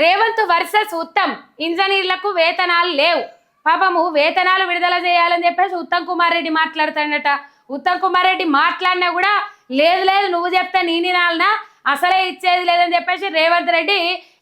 Revanth versus Uttam. ఇంజనీర్లకు వేతనాలు లేవు. పాపము వేతనాలు విడుదల చేయాలని చెప్పేసి ఉత్తమ్ కుమార్ రెడ్డి మాట్లాడుతాడట. ఉత్తమ్ కుమార్ రెడ్డి మాట్లాడినా కూడా లేదు లేదు నువ్వు చెప్తే నేను నేనినాలనా అసలే ఇచ్చేది లేదని చెప్పేసి రేవంత్ రెడ్డి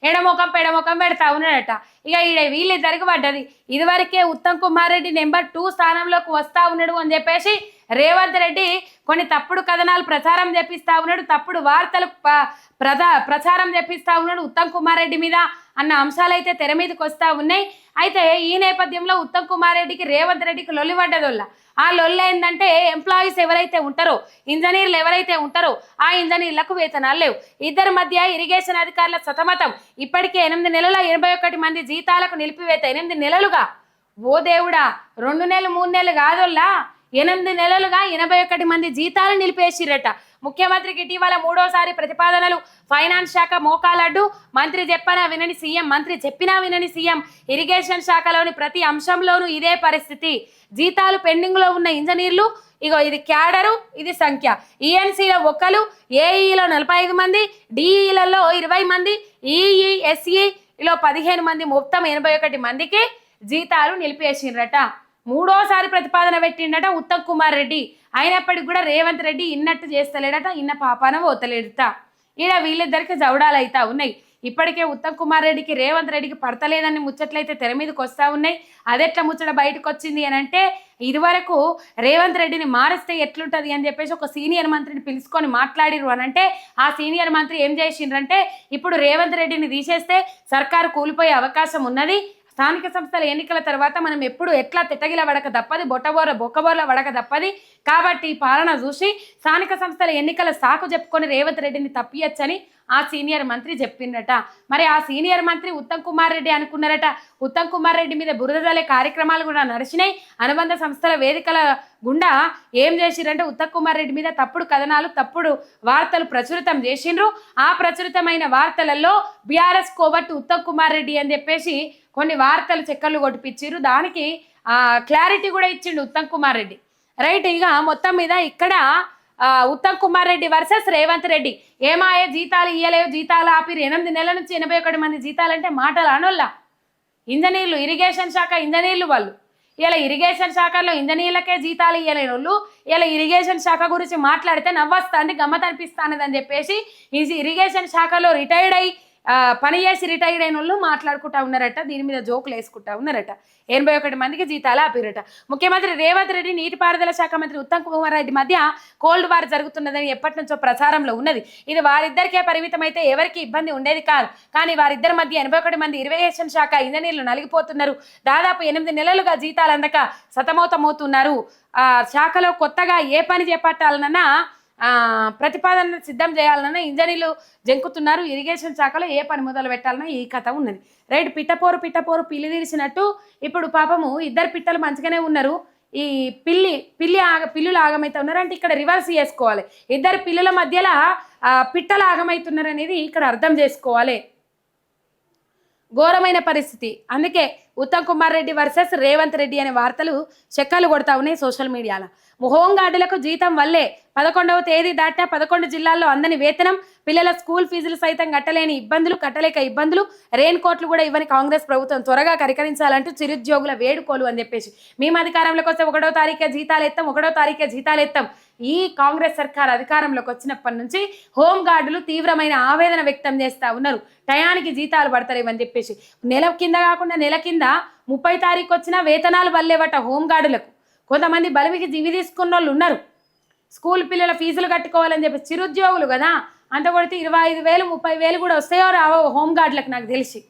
ఎడమొఖం పెడముఖం పెడతా ఉన్నాడట. ఇక ఈడ వీళ్ళిద్దరికి పడ్డది. ఇదివరకే ఉత్తమ్ కుమార్ రెడ్డి నెంబర్ టూ స్థానంలోకి వస్తా ఉన్నాడు అని చెప్పేసి రేవంత్ రెడ్డి కొన్ని తప్పుడు కథనాలు ప్రచారం చేపిస్తా ఉన్నాడు తప్పుడు వార్తలు ప- ప్రధా ప్రచారం చేపిస్తా ఉన్నాడు ఉత్తమ్ కుమార్ రెడ్డి మీద అన్న అంశాలు అయితే తెర మీదకి వస్తూ ఉన్నాయి. అయితే ఈ నేపథ్యంలో ఉత్తమ్ కుమార్ రెడ్డికి రేవంత్ రెడ్డికి లొల్లి పడ్డదొల్ల. ఆ లొల్లి ఏంటంటే ఎంప్లాయీస్ ఎవరైతే ఉంటారో ఇంజనీర్లు ఎవరైతే ఉంటారో ఆ ఇంజనీర్లకు వేతనాలు లేవు. ఇద్దరి మధ్య ఇరిగేషన్ అధికారుల సతమతం. ఇప్పటికే ఎనిమిది నెలల ఎనభై ఒకటి మంది జీతాలకు నిలిపివేత. ఎనిమిది నెలలుగా? ఓ దేవుడా! రెండు నెలలు మూడు నెలలు కాదోల్లా? ఎనిమిది నెలలుగా ఎనభై ఒకటి మంది జీతాలు నిలిపేసిరట. ముఖ్యమంత్రికి ఇటీవల మూడోసారి ప్రతిపాదనలు. ఫైనాన్స్ శాఖ మోకాలడ్డు మంత్రి చెప్పనా వినని సీఎం మంత్రి చెప్పినా వినని సీఎం. ఇరిగేషన్ శాఖలోని ప్రతి అంశంలోనూ ఇదే పరిస్థితి. జీతాలు పెండింగ్లో ఉన్న ఇంజనీర్లు ఇగో ఇది క్యాడరు ఇది సంఖ్య. ఈఎన్సీలో ఒక్కరు ఏఈలో నలభై ఐదు మంది డిఈలలో ఇరవై మంది ఈఈ ఎస్ఈలో పదిహేను మంది మొత్తం ఎనభై ఒకటి మందికి జీతాలు నిలిపేసిండ్రట మూడోసారి ప్రతిపాదన పెట్టిండట ఉత్తమ్ కుమార్ రెడ్డి. అయినప్పటికి కూడా రేవంత్ రెడ్డి ఇన్నట్టు చేస్తలేడట ఇన్న పాపాన పోతలేడట. ఈడ వీళ్ళిద్దరికి జవడాలు అవుతా ఉన్నాయి. ఇప్పటికే ఉత్తమ్ కుమార్ రెడ్డికి రేవంత్ రెడ్డికి పడతలేదని ముచ్చట్లయితే తెర మీదకి వస్తూ ఉన్నాయి. అదెట్లా ముచ్చట బయటకు వచ్చింది అని అంటే ఇదివరకు రేవంత్ రెడ్డిని మారిస్తే ఎట్లుంటుంది అని చెప్పేసి ఒక సీనియర్ మంత్రిని పిలుచుకొని మాట్లాడిరు అని అంటే ఆ సీనియర్ మంత్రి ఏం చేసిండ్రంటే ఇప్పుడు రేవంత్ రెడ్డిని తీసేస్తే సర్కారు కూలిపోయే అవకాశం ఉన్నది. స్థానిక సంస్థల ఎన్నికల తర్వాత మనం ఎప్పుడు ఎట్లా తిట్టగిల వడక తప్పది బొట్టబోర బొక్కబోర్ల వడక తప్పది. కాబట్టి పాలన చూసి స్థానిక సంస్థల ఎన్నికల సాకు చెప్పుకొని రేవంత్ రెడ్డిని తప్పియచ్చని ఆ సీనియర్ మంత్రి చెప్పిండట. మరి ఆ సీనియర్ మంత్రి ఉత్తమ్ కుమార్ రెడ్డి అనుకున్నారట. ఉత్తమ్ కుమార్ రెడ్డి మీద బురదలే కార్యక్రమాలు కూడా నడిచినాయి. అనుబంధ సంస్థల వేదికల గుండా ఏం చేసిరంటే ఉత్తమ్ కుమార్ రెడ్డి మీద తప్పుడు కథనాలు తప్పుడు వార్తలు ప్రచురితం చేసిండ్రు. ఆ ప్రచురితమైన వార్తలలో బీఆర్ఎస్ కోబట్టు ఉత్తమ్ కుమార్ రెడ్డి అని చెప్పేసి కొన్ని వార్తలు చెక్కర్లు కొట్టిపించారు దానికి క్లారిటీ కూడా ఇచ్చిండు ఉత్తమ్ కుమార్ రెడ్డి. రైట్ ఇక మొత్తం మీద ఇక్కడ ఉత్తమ్ కుమార్ రెడ్డి వర్సెస్ రేవంత్ రెడ్డి. ఏమాయే జీతాలు ఇయ్యలేవు జీతాలు ఆపిరు ఎనిమిది నెలల నుంచి ఎనభై ఒకటి మంది జీతాలు అంటే మాటలు అనొల్లా. ఇంజనీర్లు ఇరిగేషన్ శాఖ ఇంజనీర్లు వాళ్ళు. ఇలా ఇరిగేషన్ శాఖలో ఇంజనీర్లకే జీతాలు ఇవ్వలేని వాళ్ళు ఇలా ఇరిగేషన్ శాఖ గురించి మాట్లాడితే నవ్వస్తాంది గమ్మత్ అనిపిస్తానది అని చెప్పేసి ఈ ఇరిగేషన్ శాఖలో రిటైర్డ్ అయ్యి పని చేసి రిటైర్డ్ అయిన వాళ్ళు మాట్లాడుకుంటా ఉన్నారట దీని మీద జోకులు వేసుకుంటా ఉన్నారట. ఎనభై ఒకటి మందికి జీతాలు ఆపిరట ముఖ్యమంత్రి రేవంత్ రెడ్డి నీటిపారుదల శాఖ మంత్రి ఉత్తమ్ కుమార్ రెడ్డి మధ్య కోల్డ్ వార్ జరుగుతున్నదని ఎప్పటి నుంచో ప్రచారంలో ఉన్నది. ఇది వారిద్దరికే పరిమితం అయితే ఎవరికి ఇబ్బంది ఉండేది కాదు. కానీ వారిద్దరి మధ్య ఎనభై ఒకటి మంది ఇరిగేషన్ శాఖ ఇంజనీర్లు నలిగిపోతున్నారు. దాదాపు ఎనిమిది నెలలుగా జీతాలు అందక సతమతమవుతున్నారు. ఆ శాఖలో కొత్తగా ఏ పని చేపట్టాలన్నా ప్రతిపాదన సిద్ధం చేయాలన్నా ఇంజనీర్లు జంకుతున్నారు. ఇరిగేషన్ శాఖలో ఏ పని మొదలు పెట్టాలన్నా ఈ కథ ఉన్నది. రైట్ పిట్టపోరు పిట్టపోరు పిల్లి తీర్చినట్టు ఇప్పుడు పాపము ఇద్దరు పిట్టలు మంచిగానే ఉన్నారు. ఈ పిల్లి పిల్లి ఆగ పిల్లులు ఆగమైతే ఉన్నారు అంటే ఇక్కడ రివర్స్ చేసుకోవాలి. ఇద్దరు పిల్లుల మధ్యలో పిట్టలు ఆగమవుతున్నారు అనేది ఇక్కడ అర్థం చేసుకోవాలి. ఘోరమైన పరిస్థితి. అందుకే ఉత్తమ్ కుమార్ రెడ్డి వర్సెస్ రేవంత్ రెడ్డి అనే వార్తలు చెక్కలు కొడతా ఉన్నాయి సోషల్ మీడియాలో. హోంగార్డులకు జీతం వల్లే పదకొండవ తేదీ దాటా పదకొండు జిల్లాల్లో అందని వేతనం పిల్లల స్కూల్ ఫీజులు సైతం కట్టలేని ఇబ్బందులు కట్టలేక ఇబ్బందులు రెయిన్ కోట్లు కూడా ఇవ్వని కాంగ్రెస్ ప్రభుత్వం త్వరగా కరికరించాలంటూ చిరుద్యోగుల వేడుకోలు అని చెప్పేసి. మేము అధికారంలోకి వస్తే ఒకటో తారీఖే జీతాలు ఎత్తాం ఒకటో తారీఖే జీతాలు ఎత్తాం. ఈ కాంగ్రెస్ సర్కార్ అధికారంలోకి వచ్చినప్పటి నుంచి హోంగార్డులు తీవ్రమైన ఆవేదన వ్యక్తం చేస్తా ఉన్నారు. టయానికి జీతాలు పడతలేవని చెప్పేసి. నెల కింద కాకుండా నెల కింద ముప్పై తారీఖు వచ్చిన వేతనాలు వల్లేవట హోంగార్డులకు. కొంతమంది బలిమికి దివి తీసుకున్న వాళ్ళు ఉన్నారు. స్కూల్ పిల్లల ఫీజులు కట్టుకోవాలని చెప్పి చిరుద్యోగులు కదా. అంత కొడితే ఇరవై ఐదు వేలు ముప్పై వేలు కూడా వస్తాయో రావో హోంగార్డులకు నాకు తెలిసి.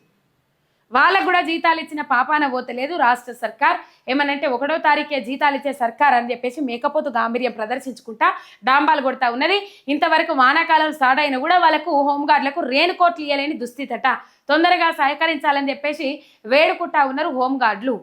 వాళ్ళకు కూడా జీతాలు ఇచ్చిన పాపాన పోతలేదు రాష్ట్ర సర్కార్. ఏమనంటే ఒకటో తారీఖే జీతాలు ఇచ్చే సర్కార్ అని చెప్పేసి మేకపోతు గాంభీర్యం ప్రదర్శించుకుంటా డాంబాలు కొడతా ఉన్నది. ఇంతవరకు వానాకాలం స్టార్ట్ అయినా కూడా వాళ్ళకు హోంగార్డులకు రేణుకోట్లు ఇయ్యలేని దుస్థితట. తొందరగా సహకరించాలని చెప్పేసి వేడుకుంటా ఉన్నారు హోంగార్డులు.